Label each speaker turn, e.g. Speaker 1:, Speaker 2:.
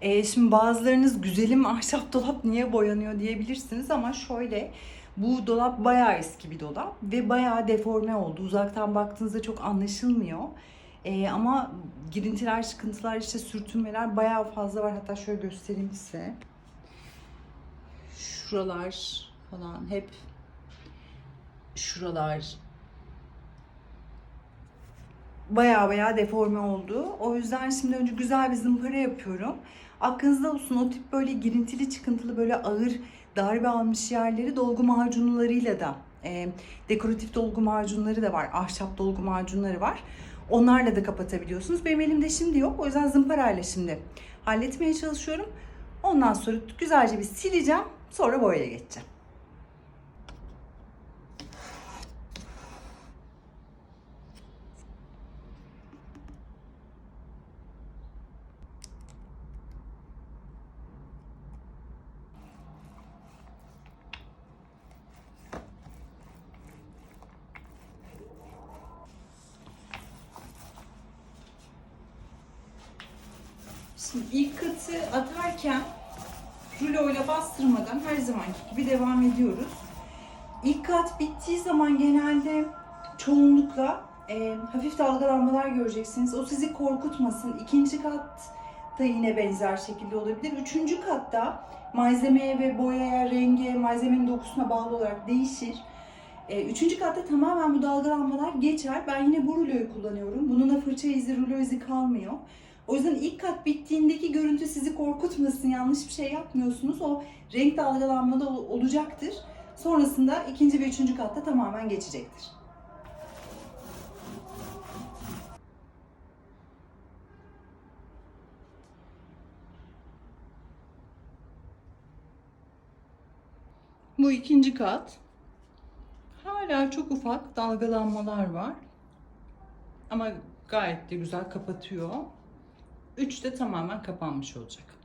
Speaker 1: Ee, şimdi bazılarınız güzelim ahşap dolap niye boyanıyor diyebilirsiniz ama şöyle bu dolap bayağı eski bir dolap ve bayağı deforme oldu. Uzaktan baktığınızda çok anlaşılmıyor. Ee, ama girintiler, çıkıntılar, işte sürtünmeler bayağı fazla var. Hatta şöyle göstereyim size. Şuralar falan hep şuralar baya baya deforme oldu. O yüzden şimdi önce güzel bir zımpara yapıyorum. Aklınızda olsun o tip böyle girintili çıkıntılı böyle ağır darbe almış yerleri dolgu macunlarıyla da e, dekoratif dolgu macunları da var. Ahşap dolgu macunları var. Onlarla da kapatabiliyorsunuz. Benim elimde şimdi yok. O yüzden zımparayla şimdi halletmeye çalışıyorum. Ondan sonra güzelce bir sileceğim. Sonra boyaya geçeceğim. Şimdi ilk katı atarken ruloyla bastırmadan her zamanki gibi devam ediyoruz. İlk kat bittiği zaman genelde çoğunlukla e, hafif dalgalanmalar göreceksiniz. O sizi korkutmasın. İkinci kat da yine benzer şekilde olabilir. Üçüncü katta malzemeye ve boyaya, renge, malzemenin dokusuna bağlı olarak değişir. E, Üçüncü katta tamamen bu dalgalanmalar geçer. Ben yine bu ruloyu kullanıyorum. Bunun da fırça izi, rulo izi kalmıyor. O yüzden ilk kat bittiğindeki görüntü sizi korkutmasın, yanlış bir şey yapmıyorsunuz. O renk dalgalanma da ol- olacaktır. Sonrasında ikinci ve üçüncü katta tamamen geçecektir. Bu ikinci kat. Hala çok ufak dalgalanmalar var. Ama gayet de güzel kapatıyor. Üç de tamamen kapanmış olacak.